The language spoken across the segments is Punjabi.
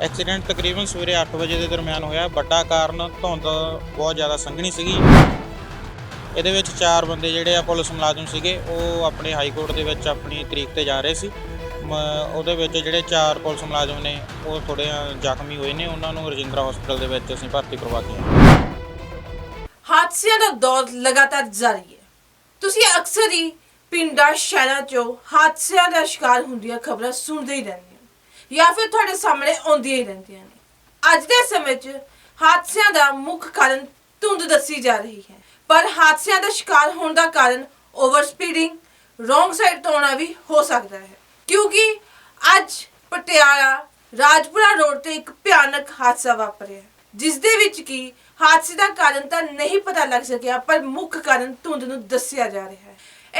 ਐਕਸੀਡੈਂਟ ਤਕਰੀਬਨ ਸਵੇਰੇ 8 ਵਜੇ ਦੇ ਦਰਮਿਆਨ ਹੋਇਆ। ਵੱਡਾ ਕਾਰਨ ਧੁੰਦ ਬਹੁਤ ਜ਼ਿਆਦਾ ਸੰਘਣੀ ਸੀਗੀ। ਇਹਦੇ ਵਿੱਚ ਚਾਰ ਬੰਦੇ ਜਿਹੜੇ ਆ ਪੁਲਿਸ ਮੁਲਾਜ਼ਮ ਸੀਗੇ, ਉਹ ਆਪਣੇ ਹਾਈ ਕੋਰਟ ਦੇ ਵਿੱਚ ਆਪਣੀ ਤਰੀਕ ਤੇ ਜਾ ਰਹੇ ਸੀ। ਉਹਦੇ ਵਿੱਚ ਜਿਹੜੇ ਚਾਰ ਪੁਲਿਸ ਮੁਲਾਜ਼ਮ ਨੇ, ਉਹ ਥੋੜੇ ਜ਼ਖਮੀ ਹੋਏ ਨੇ। ਉਹਨਾਂ ਨੂੰ ਰਜਿੰਦਰਾ ਹਸਪੀਟਲ ਦੇ ਵਿੱਚ ਅਸੀਂ ਭਰਤੀ ਕਰਵਾ ਕੇ ਆਏ। ਹਾਦਸਿਆਂ ਦਾ ਦੌਰ ਲਗਾਤਾਰ ਜਾਰੀ ਹੈ। ਤੁਸੀਂ ਅਕਸਰ ਹੀ ਪਿੰਡਾਂ, ਸ਼ਹਿਰਾਂ 'ਚੋਂ ਹਾਦਸਿਆਂ ਦਾ ਸ਼ਿਕਾਰ ਹੁੰਦੀਆਂ ਖਬਰਾਂ ਸੁਣਦੇ ਹੀ ਰਹਿੰਦੇ ਜਾਂ ਫਿਰ ਤੁਹਾਡੇ ਸਾਹਮਣੇ ਆਉਂਦੀਆਂ ਹੀ ਰਹਿੰਦੀਆਂ ਨੇ। ਅੱਜ ਦੇ ਸਮੇਂ 'ਚ ਹਾਦਸਿਆਂ ਦਾ ਮੁੱਖ ਕਾਰਨ ਧੁੰਦ ਦੱਸੀ ਜਾ ਰਹੀ ਹੈ। ਪਰ ਹਾਦਸਿਆਂ ਦਾ ਸ਼ਿਕਾਰ ਹੋਣ ਦਾ ਕਾਰਨ ਓਵਰ ਸਪੀਡਿੰਗ ਰੋਂਗ ਸਾਈਡ ਤੋਂ ਆਉਣਾ ਵੀ ਹੋ ਸਕਦਾ ਹੈ। ਕਿਉਂਕਿ ਅੱਜ ਪਟਿਆਲਾ, ਰਾਜਪੁਰਾ ਰੋਡ ਤੇ ਇੱਕ ਭਿਆਨਕ ਹਾਦਸਾ ਵਾਪਰਿਆ ਜਿਸ ਦੇ ਵਿੱਚ ਕੀ ਹਾਦਸੇ ਦਾ ਕਾਰਨ ਤਾਂ ਨਹੀਂ ਪਤਾ ਲੱਗ ਸਕਿਆ, ਪਰ ਮੁੱਖ ਕਾਰਨ ਧੁੰਦ ਨੂੰ ਦੱਸਿਆ ਜਾ ਰਿਹਾ ਹੈ।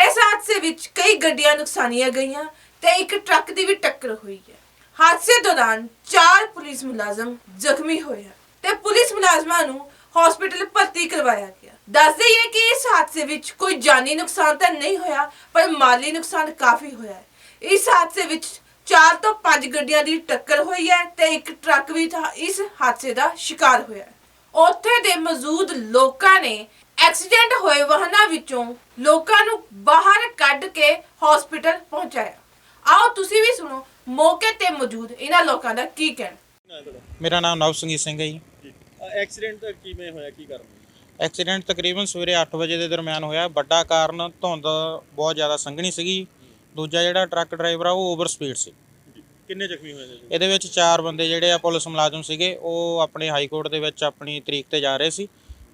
ਇਸ ਹਾਦਸੇ ਵਿੱਚ ਕਈ ਗੱਡੀਆਂ ਨੁਕਸਾਨੀਆਂ ਗਈਆਂ ਤੇ ਇੱਕ ਟਰੱਕ ਦੀ ਵੀ ਟੱਕਰ ਹੋਈ ਹੈ। ਹਾਦਸੇ ਦੌਰਾਨ ਚਾਰ ਪੁਲਿਸ ਮੁਲਾਜ਼ਮ ਜ਼ਖਮੀ ਹੋਏ ਹਨ ਤੇ ਪੁਲਿਸ ਮੁਲਾਜ਼ਮਾਂ ਨੂੰ ਹਸਪੀਟਲ ਭਰਤੀ ਕਰਵਾਇਆ ਗਿਆ। ਦੱਸ ਦਈਏ ਕਿ ਇਸ ਹਾਦਸੇ ਵਿੱਚ ਕੋਈ ਜਾਨੀ ਨੁਕਸਾਨ ਤਾਂ ਨਹੀਂ ਹੋਇਆ, ਪਰ ਮਾਲੀ ਨੁਕਸਾਨ ਕਾਫੀ ਹੋਇਆ ਹੈ। ਇਸ ਹਾਦਸੇ ਵਿੱਚ ਚਾਰ ਤੋਂ ਪੰਜ ਗੱਡੀਆਂ ਦੀ ਟੱਕਰ ਹੋਈ ਹੈ ਤੇ ਇੱਕ ਟਰੱਕ ਵੀ ਇਸ ਹਾਦਸੇ ਦਾ ਸ਼ਿਕਾਰ ਹੋਇਆ ਹੈ। ਉੱਥੇ ਦੇ ਮੌਜੂਦ ਲੋਕਾਂ ਨੇ ਐਕਸੀਡੈਂਟ ਹੋਏ ਵਾਹਨਾਂ ਵਿੱਚੋਂ ਲੋਕਾਂ ਨੂੰ ਬਾਹਰ ਕੱਢ ਕੇ ਹਸਪੀਟਲ ਪਹੁੰਚਾਇਆ। ਆਓ ਤੁਸੀਂ ਵੀ ਸੁਣੋ ਮੌਕੇ ਤੇ ਮੌਜੂਦ ਇਹਨਾਂ ਲੋਕਾਂ ਦਾ ਕੀ ਕਹਿਣਾ? ਮੇਰਾ ਨਾਮ ਨਵ ਸੰਗੀਤ ਸਿੰਘ ਹੈ ਜੀ। ਐਕਸੀਡੈਂਟ ਕਿਵੇਂ ਹੋਇਆ ਕੀ ਕਾਰਨ? ਐਕਸੀਡੈਂਟ ਤਕਰੀਬਨ ਸਵੇਰੇ 8 ਵਜੇ ਦੇ ਦਰਮਿਆਨ ਹੋਇਆ। ਵੱਡਾ ਕਾਰਨ ਧੁੰਦ ਬਹੁਤ ਜ਼ਿਆਦਾ ਸੰਘਣੀ ਸੀਗੀ। ਦੂਜਾ ਜਿਹੜਾ ਟਰੱਕ ਡਰਾਈਵਰ ਆ ਉਹ ਓਵਰ ਸਪੀਡ ਸੀ। ਕਿੰਨੇ ਜ਼ਖਮੀ ਹੋਏ ਨੇ ਇਹਦੇ ਵਿੱਚ ਚਾਰ ਬੰਦੇ ਜਿਹੜੇ ਆ ਪੁਲਿਸ ਮੁਲਾਜ਼ਮ ਸੀਗੇ ਉਹ ਆਪਣੇ ਹਾਈ ਕੋਰਟ ਦੇ ਵਿੱਚ ਆਪਣੀ ਤਰੀਕ ਤੇ ਜਾ ਰਹੇ ਸੀ।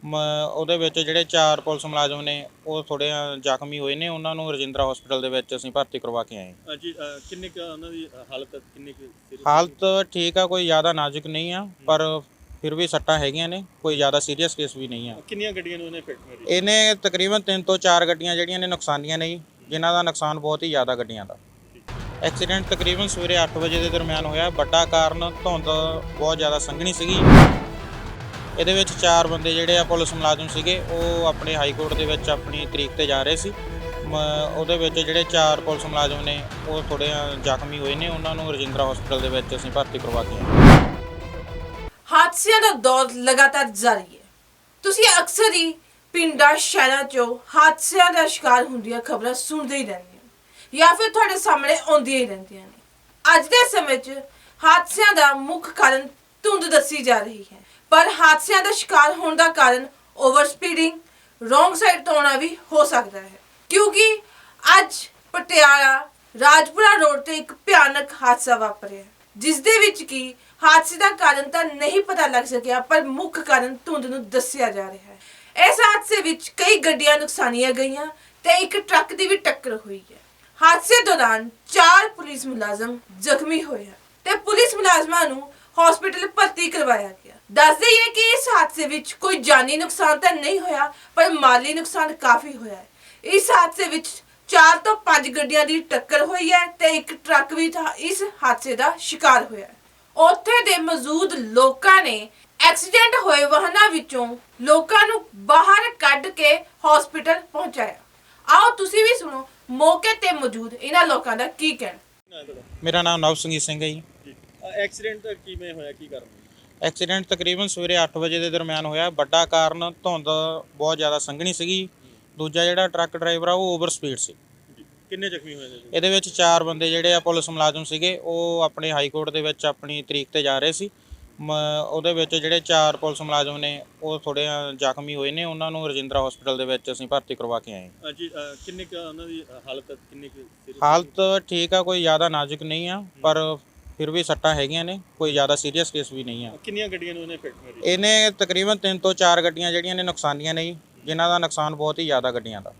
ਉਹਦੇ ਵਿੱਚ ਜਿਹੜੇ ਚਾਰ ਪੁਲਿਸ ਮੁਲਾਜ਼ਮ ਨੇ ਉਹ ਥੋੜੇ ਜ਼ਖਮੀ ਹੋਏ ਨੇ। ਉਹਨਾਂ ਨੂੰ ਰਜਿੰਦਰਾ ਹਸਪੀਟਲ ਦੇ ਵਿੱਚ ਅਸੀਂ ਭਰਤੀ ਕਰਵਾ ਕੇ ਆਏ ਅ, ਜੀ ਅ, ਕਿੰਨੇ ਕੁ ਉਹਨਾਂ ਦੀ ਹਾਲਤ ਕਿੰਨੀ ਕੁ ਹਾਲਤ ਠੀਕ ਆ ਕੋਈ ਜ਼ਿਆਦਾ ਨਾਜ਼ੁਕ ਨਹੀਂ ਆ ਪਰ ਫਿਰ ਵੀ ਸੱਟਾਂ ਹੈਗੀਆਂ ਨੇ ਕੋਈ ਜ਼ਿਆਦਾ ਸੀਰੀਅਸ ਕੇਸ ਵੀ ਨਹੀਂ ਆ? ਕਿੰਨੀਆਂ ਗੱਡੀਆਂ ਨੂੰ ਉਹਨੇ ਫਿੱਟ ਮਾਰੀ? ਇਹਨੇ ਤਕਰੀਬਨ 3 ਤੋਂ 4 ਗੱਡੀਆਂ ਜਿਹੜੀਆਂ ਨੇ ਨੁਕਸਾਨੀਆਂ ਨੇ ਜਿਨ੍ਹਾਂ ਦਾ ਨੁਕਸਾਨ ਬਹੁਤ ਹੀ ਜ਼ਿਆਦਾ ਗੱਡੀਆਂ ਦਾ। ਐਕਸੀਡੈਂਟ ਤਕਰੀਬਨ ਸਵੇਰੇ 8 ਵਜੇ ਦੇ ਦਰਮਿਆਨ ਹੋਇਆ। ਵੱਡਾ ਕਾਰਨ ਧੁੰਦ ਬਹੁਤ ਜ਼ਿਆਦਾ ਸੰਘਣੀ ਸੀਗੀ। ਇਹਦੇ ਵਿੱਚ ਚਾਰ ਬੰਦੇ ਜਿਹੜੇ ਆ ਪੁਲਿਸ ਮੁਲਾਜ਼ਮ ਸੀਗੇ, ਉਹ ਆਪਣੇ ਹਾਈ ਕੋਰਟ ਦੇ ਵਿੱਚ ਆਪਣੀ ਤਰੀਕ ਤੇ ਜਾ ਰਹੇ ਸੀ। ਉਹਦੇ ਵਿੱਚ ਜਿਹੜੇ ਚਾਰ ਪੁਲਿਸ ਮੁਲਾਜ਼ਮ ਨੇ, ਉਹ ਥੋੜੇ ਜ਼ਖਮੀ ਹੋਏ ਨੇ। ਉਹਨਾਂ ਨੂੰ ਰਜਿੰਦਰਾ ਹਸਪੀਟਲ ਦੇ ਵਿੱਚ ਅਸੀਂ ਭਰਤੀ ਕਰਵਾ ਕੇ ਆਏ ਹਾਦਸਿਆਂ ਦਾ ਦੌਰ ਲਗਾਤਾਰ ਜਾਰੀ ਹੈ। ਤੁਸੀਂ ਅਕਸਰ ਹੀ ਪਿੰਡਾਂ, ਸ਼ਹਿਰਾਂ 'ਚੋਂ ਹਾਦਸਿਆਂ ਦਾ ਸ਼ਿਕਾਰ ਹੁੰਦੀਆਂ ਖਬਰਾਂ ਸੁਣਦੇ ਹੀ ਰਹਿੰਦੇ ਹੋ, ਜਾਂ ਫਿਰ ਤੁਹਾਡੇ ਸਾਹਮਣੇ ਆਉਂਦੀਆਂ ਹੀ ਰਹਿੰਦੀਆਂ ਨੇ। ਅੱਜ ਦੇ ਸਮੇਂ 'ਚ ਹਾਦਸਿਆਂ ਦਾ ਮੁੱਖ ਕਾਰਨ ਧੁੰਦ ਦੱਸੀ ਜਾ ਰਹੀ ਹੈ। ਪਰ ਹਾਦਸਿਆਂ ਦਾ ਸ਼ਿਕਾਰ ਹੋਣ ਦਾ ਕਾਰਨ ਓਵਰ ਸਪੀਡਿੰਗ ਰੋਂਗ ਸਾਈਡ ਤੋਂ ਆਉਣਾ ਵੀ ਹੋ ਸਕਦਾ ਹੈ। ਕਿਉਂਕਿ ਅੱਜ ਪਟਿਆਲਾ, ਰਾਜਪੁਰਾ ਰੋਡ ਤੇ ਇੱਕ ਭਿਆਨਕ ਹਾਦਸਾ ਵਾਪਰਿਆ। ਜਿਸ ਦੇ ਵਿੱਚ ਕੀ ਹਾਦਸੇ ਦਾ ਕਾਰਨ ਤਾਂ ਨਹੀਂ ਪਤਾ ਲੱਗ ਸਕਿਆ, ਪਰ ਮੁੱਖ ਕਾਰਨ ਧੁੰਦ ਨੂੰ ਦੱਸਿਆ ਜਾ ਰਿਹਾ ਹੈ। ਇਸ ਹਾਦਸੇ ਵਿੱਚ ਕਈ ਗੱਡੀਆਂ ਨੁਕਸਾਨੀਆਂ ਗਈਆਂ ਤੇ ਇੱਕ ਟਰੱਕ ਦੀ ਵੀ ਟੱਕਰ ਹੋਈ ਹੈ। ਹਾਦਸੇ ਦੌਰਾਨ ਚਾਰ ਪੁਲਿਸ ਮੁਲਾਜ਼ਮ ਜ਼ਖਮੀ ਹੋਏ ਹਨ ਤੇ ਪੁਲਿਸ ਮੁਲਾਜ਼ਮਾਂ ਨੂੰ ਹਸਪੀਟਲ ਭਰਤੀ ਕਰਵਾਇਆ ਗਿਆ। ਦੱਸ ਦਈਏ ਕਿ ਇਸ ਹਾਦਸੇ ਵਿੱਚ ਕੋਈ ਜਾਨੀ ਨੁਕਸਾਨ ਤਾਂ ਨਹੀਂ ਹੋਇਆ, ਪਰ ਮਾਲੀ ਨੁਕਸਾਨ ਕਾਫੀ ਹੋਇਆ ਹੈ। ਇਸ ਹਾਦਸੇ ਵਿੱਚ ਚਾਰ ਤੋਂ ਪੰਜ ਗੱਡੀਆਂ ਦੀ ਟੱਕਰ ਹੋਈ ਹੈ ਤੇ ਇੱਕ ਟਰੱਕ ਵੀ ਇਸ ਹਾਦਸੇ ਦਾ ਸ਼ਿਕਾਰ ਹੋਇਆ ਹੈ। ਉੱਥੇ ਦੇ ਮੌਜੂਦ ਲੋਕਾਂ ਨੇ ਐਕਸੀਡੈਂਟ ਹੋਏ ਵਾਹਨਾਂ ਵਿੱਚੋਂ ਲੋਕਾਂ ਨੂੰ ਬਾਹਰ ਕੱਢ ਕੇ ਹਸਪੀਟਲ ਪਹੁੰਚਾਇਆ। ਆਓ ਤੁਸੀਂ ਵੀ ਸੁਣੋ, ਮੌਕੇ ਤੇ ਮੌਜੂਦ ਇਹਨਾਂ ਲੋਕਾਂ ਦਾ ਕੀ ਕਹਿਣਾ। ਮੇਰਾ ਨਾਮ ਨਵ ਸਿੰਘ ਹੈ ਜੀ। ਐਕਸੀਡੈਂਟ ਕਿਵੇਂ ਹੋਇਆ? ਕੀ ਕਾਰਨ? ਐਕਸੀਡੈਂਟ ਤਕਰੀਬਨ ਸਵੇਰੇ 8 ਵਜੇ ਦੇ ਦਰਮਿਆਨ ਹੋਇਆ। ਵੱਡਾ ਕਾਰਨ ਧੁੰਦ ਬਹੁਤ ਜ਼ਿਆਦਾ ਸੰਘਣੀ ਸੀਗੀ। ਦੂਜਾ ਜਿਹੜਾ ਟਰੱਕ ਡਰਾਈਵਰ ਆ ਉਹ ਓਵਰ ਸਪੀਡ ਸੀ। ਕਿੰਨੇ ਜ਼ਖਮੀ ਹੋਏ ਨੇ ਇਹਦੇ ਵਿੱਚ ਚਾਰ ਬੰਦੇ ਜਿਹੜੇ ਆ ਪੁਲਿਸ ਮੁਲਾਜ਼ਮ ਸੀਗੇ ਉਹ ਆਪਣੇ ਹਾਈ ਕੋਰਟ ਦੇ ਵਿੱਚ ਆਪਣੀ ਤਰੀਕ ਤੇ ਜਾ ਰਹੇ ਸੀ। ਮ- ਉਹਦੇ ਵਿੱਚ ਜਿਹੜੇ ਚਾਰ ਪੁਲਿਸ ਮੁਲਾਜ਼ਮ ਨੇ ਉਹ ਥੋੜੇ ਜ਼ਖਮੀ ਹੋਏ ਨੇ। ਉਹਨਾਂ ਨੂੰ ਰਜਿੰਦਰਾ ਹਸਪੀਟਲ ਦੇ ਵਿੱਚ ਅਸੀਂ ਭਰਤੀ ਕਰਵਾ ਕੇ ਆਏ ਅ, ਜੀ ਅ, ਕਿੰਨੇ ਕੁ ਉਹਨਾਂ ਦੀ ਹਾਲਤ ਕਿੰਨੀ ਕੁ serious ਹਾਲਤ ਠੀਕ ਆ ਕੋਈ ਜ਼ਿਆਦਾ ਨਾਜ਼ੁਕ ਨਹੀਂ ਆ ਪਰ ਫਿਰ ਵੀ ਸੱਟਾਂ ਹੈਗੀਆਂ ਨੇ ਕੋਈ ਜ਼ਿਆਦਾ ਸੀਰੀਅਸ ਕੇਸ ਵੀ ਨਹੀਂ ਆ? ਕਿੰਨੀਆਂ ਗੱਡੀਆਂ ਨੂੰ ਉਹਨੇ ਫਿੱਟ ਮਾਰੀ ਇਹਨੇ ਤਕਰੀਬਨ 3 ਤੋਂ 4 ਗੱਡੀਆਂ ਜਿਹੜੀਆਂ ਨੇ ਨੁਕਸਾਨੀਆਂ ਨੇ ਜੀ, ਜਿਨ੍ਹਾਂ ਦਾ ਨੁਕਸਾਨ ਬਹੁਤ ਹੀ ਜ਼ਿਆਦਾ ਗੱਡੀਆਂ ਦਾ